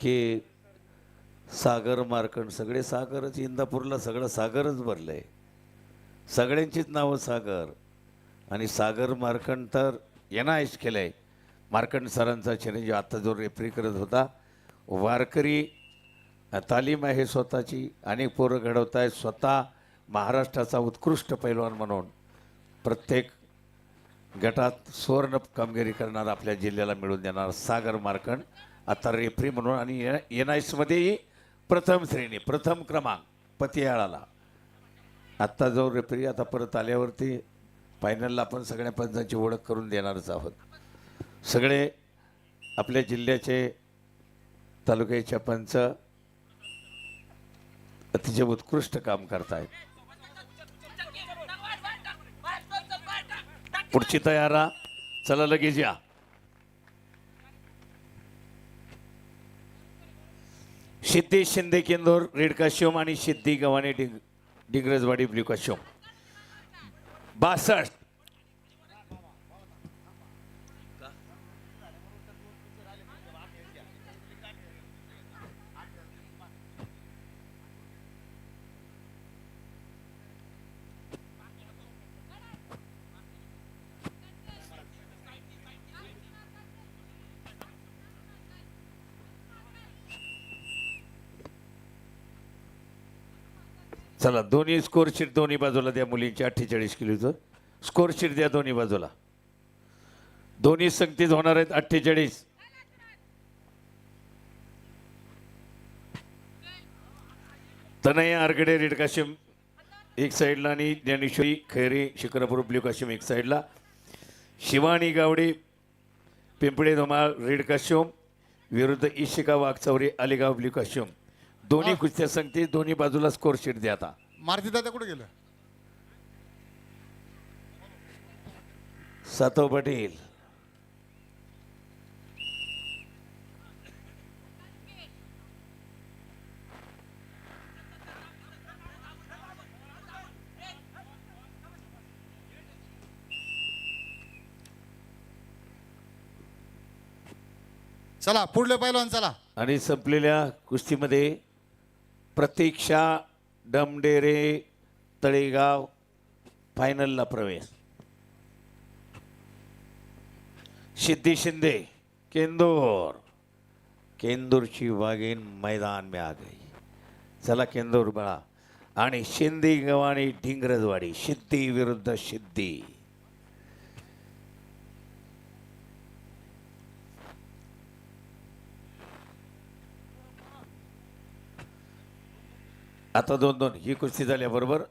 की सागर मार्कंड सगळे सागरच इंदापूरला सगळं सागरच भरलं आहे सगळ्यांचीच नावं सागर. आणि सागर मार्कंड तर यांना केलं आहे मार्कंड सरांचा चिरंजीव आत्ता जो रेफरी करत होता वारकरी तालीम आहे स्वतःची अनेक पोरं घडवत आहेत. स्वतः महाराष्ट्राचा उत्कृष्ट पैलवान म्हणून प्रत्येक गटात सुवर्ण कामगिरी करणार आपल्या जिल्ह्याला मिळून देणार सागर मार्कंड. आता रेफरी म्हणून आणि एन आय सीमध्येही प्रथम श्रेणी प्रथम क्रमांक पतियाळाला. आत्ता जो रेफरी आता परत आल्यावरती फायनलला आपण सगळ्या पंचांची ओळख करून देणारच आहोत. सगळे आपल्या जिल्ह्याचे तालुक्याच्या पंच अतिशय उत्कृष्ट काम करतायत. पुढची तयारा चला लगेच या. सिद्धी शिंदे केंदोर रेड काश्योम आणि सिद्धी गव्हाणे डिंग डिंगरजवाडी ब्ल्यू काश्योम बासष्ट. चला दोन्ही स्कोरशीट दोन्ही बाजूला द्या मुलींची अठ्ठेचाळीस किलोचं स्कोरशीट द्या दोन्ही बाजूला. दोन्ही संगतीत होणार आहेत अठ्ठेचाळीस. तनय आरगडे रेड काशिम एक साईडला आणि ज्ञानेश्वरी खैरे शिकरापूर ब्ल्यू काशिम एक साईडला शिवानी गावडे पिंपळे धुमाळ रेड काशिम विरुद्ध इशिका वाघचौरे अलिगाव ब्ल्यू काशिम. दोन्ही कुस्त्या संगती दोन्ही बाजूला स्कोर शीट द्या आता. मारुती दादा कुठे गेलं? सातव पाटील. चला पुढले पहिलवान चला. आणि संपलेल्या कुस्तीमध्ये प्रतीक्षा डमडेरे तळेगाव फायनलला प्रवेश. सिद्धी शिंदे केंदूर. केंदूरची वाघीण मैदान में आ गई. चला केंदूर बळा. आणि शिंदे गव्हाणी ढिंगरजवाडी सिद्धी विरुद्ध सिद्धी. आता दोन दोन ही कुस्ती झाल्याबरोबर